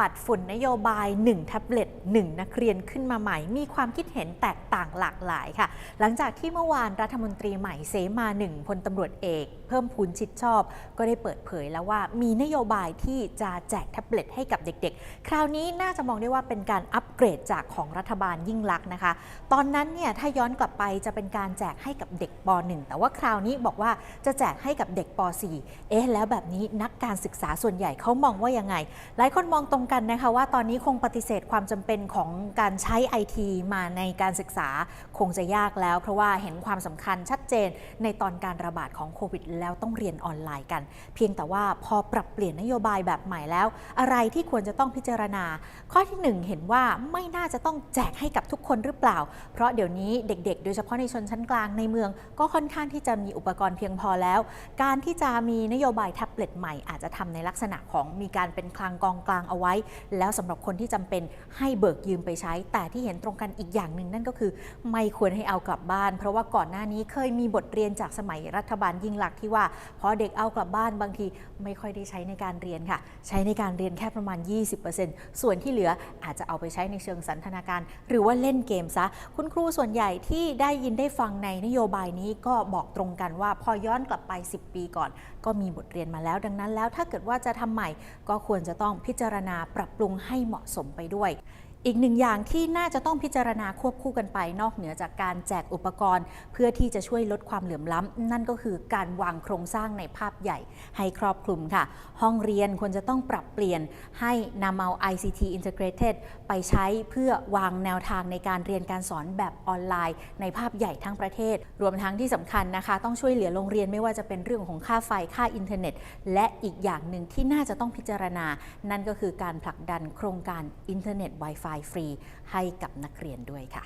ปัดฝุ่นนโยบาย 1 แท็บเล็ต 1 นักเรียนขึ้นมาใหม่ มีความคิดเห็นแตกต่างหลากหลายค่ะ หลังจากที่เมื่อวานรัฐมนตรีใหม่เสมาหนึ่งพลตำรวจเอก เพิ่มพูนชิดชอบ ก็ได้เปิดเผยแล้วว่ามีนโยบายที่จะแจกแท็บเล็ตให้กับเด็กๆ คราวนี้น่าจะมองได้ว่าเป็นการอัปเกรดจากของรัฐบาลยิ่งลักษณ์นะคะ ตอนนั้นเนี่ยถ้าย้อนกลับไปจะเป็นการแจกให้กับเด็กป .1 แต่ว่าคราวนี้บอกว่าจะแจกให้กับเด็กป .4 เอ๊ะแล้วแบบนี้นักการศึกษาส่วนใหญ่เขามองว่ายังไง หลายคนมองตรงกันนะคะว่าตอนนี้คงปฏิเสธความจำเป็นของการใช้ไอทีมาในการศึกษาคงจะยากแล้ว เพราะว่าเห็นความสำคัญชัดเจนในตอนการระบาดของโควิด แล้วต้องเรียนออนไลน์กัน เพียงแต่ว่าพอปรับเปลี่ยนนโยบายแบบใหม่แล้ว อะไรที่ควรจะต้องพิจารณา ข้อที่หนึ่งเห็นว่าไม่น่าจะต้องแจกให้กับทุกคนหรือเปล่า เพราะเดี๋ยวนี้เด็ก ๆ โดยเฉพาะในชนชั้นกลางในเมือง ก็ค่อนข้างที่จะมีอุปกรณ์เพียงพอแล้ว การที่จะมีนโยบายแท็บเล็ตใหม่อาจจะทำในลักษณะของมีการเป็นคลังกองกลางเอาไว้แล้วสำหรับคนที่จำเป็นให้เบิกยืมไปใช้ แต่ที่เห็นตรงกันอีกอย่างหนึ่งนั่นก็คือ ไม่ควรให้เอากลับบ้าน เพราะว่าก่อนหน้านี้เคยมีบทเรียนจากสมัยรัฐบาลยิ่งลักที่ว่าพอเด็กเอากลับบ้านบางทีไม่ค่อยได้ใช้ในการเรียนค่ะ ใช้ในการเรียนแค่ประมาณ 20%ส่วนที่เหลืออาจจะเอาไปใช้ในเชิงสันทนาการ หรือว่าเล่นเกมซะ คุณครูส่วนใหญ่ที่ได้ยินได้ฟังในนโยบายนี้ก็บอกตรงกันว่าพอย้อนกลับไป 10 ปีก่อน ก็มีบทเรียนมาแล้ว ดังนั้นแล้วถ้าเกิดว่าจะทำใหม่ก็ควรจะต้องพิจารณาปรับปรุงให้เหมาะสมไปด้วย อีกหนึ่งอย่างที่น่าจะต้องพิจารณาควบคู่กันไปนอกเหนือจากการแจกอุปกรณ์ เพื่อที่จะช่วยลดความเหลื่อมล้ำ นั่นก็คือการวางโครงสร้างในภาพใหญ่ให้ครอบคลุมค่ะ ห้องเรียนควรจะต้องปรับเปลี่ยนให้นำเอา ICT integrated ไปใช้เพื่อวางแนวทางในการเรียนการสอนแบบออนไลน์ ในภาพใหญ่ทั้งประเทศ รวมทั้งที่สำคัญนะคะ ต้องช่วยเหลือโรงเรียนไม่ว่าจะเป็นเรื่องของค่าไฟค่าอินเทอร์เน็ต และอีกอย่างหนึ่งที่น่าจะต้องพิจารณา นั่นก็คือการผลักดันโครงการอินเทอร์เน็ต Wi-Fi ฟรีให้กับนักเรียนด้วยค่ะ